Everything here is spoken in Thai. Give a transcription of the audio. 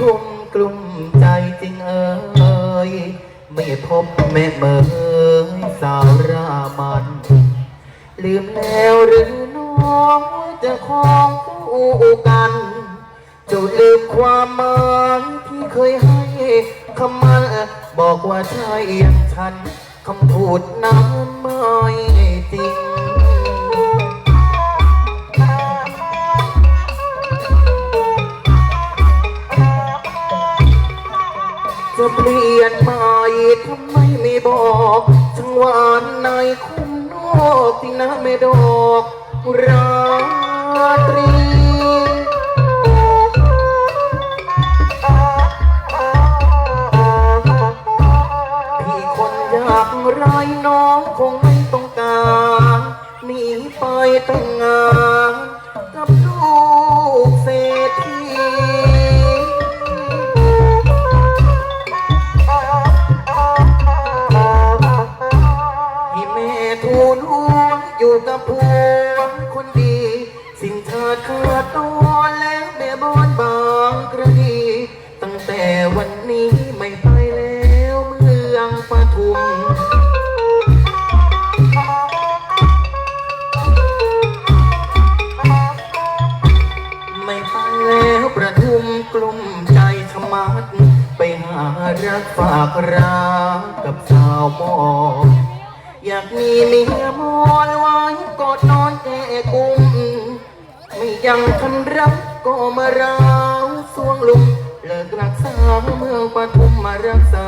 รุมกลุ่มใจจริงเอ่ยไม่พบแม่เมื่ยสาวรามัน ลืมแล้วหรือน้องจะคองคู่กันจนลืมความหมายที่เคยให้คำมันบอกว่าใช่อยังฉันคำพูดนั้นไม่จริง จะเปลี่ยนใหม่ทำไมไม่บอกช่างหวานในคุ้มนอกที่น้ำไม่ดอกราตรีพี่คนอยากไรน้องคงไม่ต้องการหนีไปแต่งงาน่ทูลหัวอยู่กับผัวคนดี สิ่งเธอเกิดตัวแล้วแม่บอนบางกระดีตั้งแต่วันนี้ไม่ไปแล้วเมืองปทุมไม่ไปแล้วประทุมกลุ่มใจขมัดไปหารักฝากรักกับสาวมอ อยากมีเมียมอนไว้กอดนอนแก่กุม ไม่ยังคันรักก็มาร้าวสวงลุมเลิกรักษาเมืองปทุมมารักษา